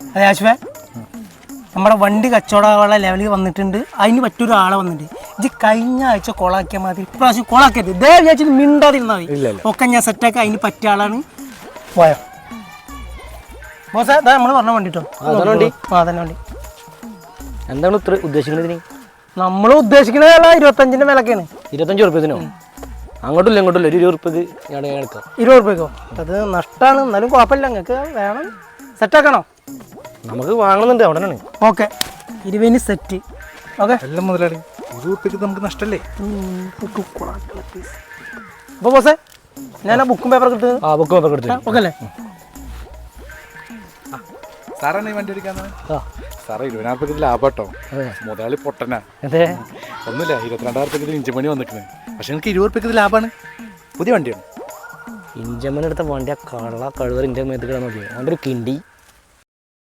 അതെ ആശുവേ. നമ്മുടെ വണ്ടി കച്ചവടമുള്ള ലെവലിൽ വന്നിട്ടുണ്ട്. അതിന് പറ്റൊരു ആളെ വന്നിട്ടുണ്ട്. ഇത് കഴിഞ്ഞ ആഴ്ച കോളാക്കിയാൽ മതി. ഇപ്രാവശ്യം കോളാക്കരുത് ഇതേ വിചാരിച്ചിട്ട് മിണ്ടാതിരുന്നാൽ മതി. ഒക്കെ ഞാൻ സെറ്റാക്കി അതിന് പറ്റിയ ആളാണ്. പോയോ? ബോസേ അതാ നമ്മൾ പറഞ്ഞ വണ്ടിട്ടോ വണ്ടി? ആ തന്നെ വണ്ടി. എന്താണ് ഇത്ര ഉദ്ദേശിക്കുന്നത് നമ്മൾ ഉദ്ദേശിക്കുന്നത് ഇരുപത്തഞ്ചിന്റെ വിലക്കാണ് ഇരുപത്തഞ്ച് ഉറുപ്പ്യത്തിനോ അങ്ങോട്ടും ഇങ്ങോട്ടില്ല. ഒരു ഇരുപത് ഉറുപ്പ്യക്ക് ഞാൻ ഞാൻ എടുക്കാം. ഇരുപത് റുപ്യക്കോ അത് നഷ്ടമാണ് എന്നാലും കുഴപ്പമില്ല. നിങ്ങൾക്ക് വേണം. സെറ്റാക്കണോ നമുക്ക് വാങ്ങണമെന്നുണ്ട് അവിടെ ഓക്കെ. ഇരുപതിന് സെറ്റ്. ഓക്കെ. എല്ലാം മുതലാളി. ഒരു ഉറുപ്പിക്ക് നമുക്ക് നഷ്ടല്ലേ? അപ്പോൾ ബോസേ ഞാൻ ആ ബുക്കും പേപ്പർ കിട്ടുന്നത് ആ ബുക്കും പേപ്പർ എടുത്ത് ഓക്കെ അല്ലേ? സാറാണ് ഈ വണ്ടി എടുക്കാന്ന് ആ. സാറേ ഇരുപതിനായിരത്തി ലാഭട്ടോ. മുതലാളി പൊട്ടനാ. അതെ. ഒന്നുമില്ല ഇരുപത്തിരണ്ടായിരത്തി ഇഞ്ചുമണി വന്നിട്ടുണ്ട് പക്ഷെ എനിക്ക് ഇരുപത് ഉറുപ്പിക്ക് ലാഭമാണ്. പുതിയ വണ്ടിയാണ്. ഇഞ്ചമ്മനെടുത്ത വണ്ടി ആ കള്ള കഴുതർ ഇഞ്ചമ്മ എത്തിക്കണം നോക്കിയത് നോക്കി അവന്റെ ഒരു കിണ്ടി.